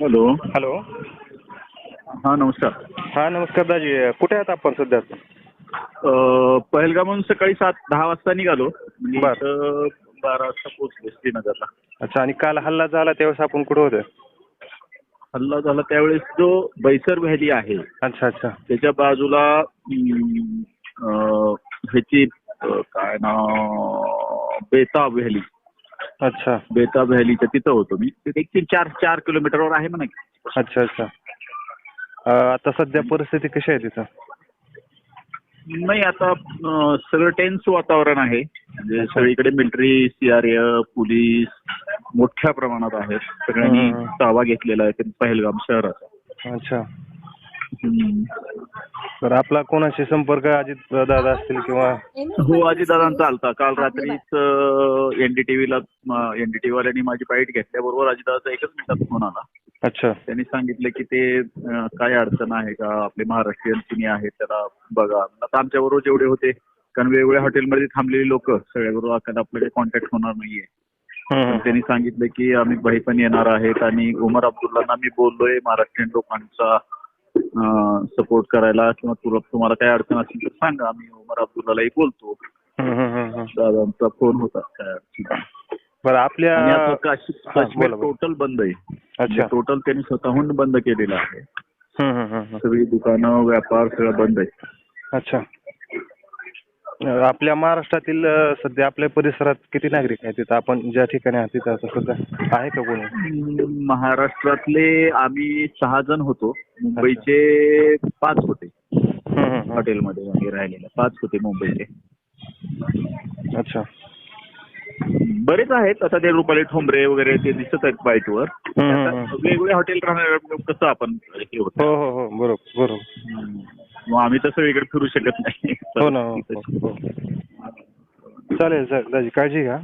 Hello. Hello. हा नमस्कार. हा नमस्कार दाजी. कुठे आहात आपण सध्या? अ, पहलगामहून सकाळी सात दहा वाजता निघालो. म्हणजे बर. इथं बारा वाजता पोहोचलो श्रीनगरला. अच्छा आणि काल हल्ला झाला त्यावेळेस आपण कुठे होते? हल्ला झाला त्यावेळेस जो बैसर व्हॅली आहे. अच्छा अच्छा. त्याच्या बाजूला अं, अं, ह्याची अं, काय नाव बेताब व्हॅली. अच्छा. बेताब व्हॅलीच्या तिथं होतो मी. एक तीन चार चार किलोमीटरवर आहे म्हणा. अच्छा अच्छा. अं, आता सध्या परिस्थिती कशी आहे तिथं? नाही आता अं, सगळं टेन्स वातावरण आहे. म्हणजे सगळीकडे मिलिटरी सीआरएफ पोलीस मोठ्या प्रमाणात आहेत. सगळ्यांनी हम्म. ताबा घेतलेला आहे. ते पहलगाम शहराचा. अच्छा. हम्म. तर आपला कोणाशी संपर्क अजित दादा असतील किंवा? हो अजितदादांचा आलता. काल रात्रीच एनडीटीव्हीला एनडीटीव्ही वाल्यांनी माझी बाईट घेतल्याबरोबर अजितदादाचा एकच मिनिटात फोन आला. अच्छा. त्यांनी सांगितलं की ते अं, काय अडचण आहे का? आपले महाराष्ट्रीयन कुणी आहेत? त्याला बघा. आता आमच्या बरोबर जेवढे होते कारण वेगवेगळ्या हॉटेलमध्ये थांबलेली लोक सगळ्याबरोबर आता आपल्याकडे कॉन्टॅक्ट होणार नाहीये. हम्म, पण त्यांनी सांगितलं की आम्ही भाई पण येणार आहेत आणि उमर अब्दुल्लांना मी बोललोय महाराष्ट्रीयन लोकांचा सपोर्ट करायला किंवा तुला तुम्हाला काय अडचण असेल तर सांगा आम्ही उमर अब्दुल्लालाही बोलतो. दादांचा फोन होता काय अडचण. बरं आपल्या काश्मीर. टोटल बंद आहे म्हणजे अच्छा टोटल त्यांनी स्वतःहून बंद केलेलं आहे. सगळी दुकानं व्यापार सगळं बंद आहे अच्छा आपल्या महाराष्ट्रातील अं, सध्या आपल्या परिसरात किती नागरिक आहेत तिथं? आपण ज्या ठिकाणी आहात तिथं आता सध्या आहे का कोणी? हम्म, महाराष्ट्रातले आम्ही सहा जण होतो. मुंबईचे पाच होते. हम्म, हम्म, हम्म. हॉटेलमध्ये वगैरे राहिलेले. पाच होते मुंबईचे. अच्छा. बरेच आहेत. आता ते रुपाली ठोंबरे वगैरे ते दिसत आहेत बाईटवर. हम्म, हम्म. वेगवेगळे हॉटेल राहणार कसं आपण हे होतं? हो हो हो. बरोबर बरोबर. मग आम्ही तसं वेगळं फिरू शकत नाही हो ना हो, हो, हो. चालेल सर दाजी काळजी घ्या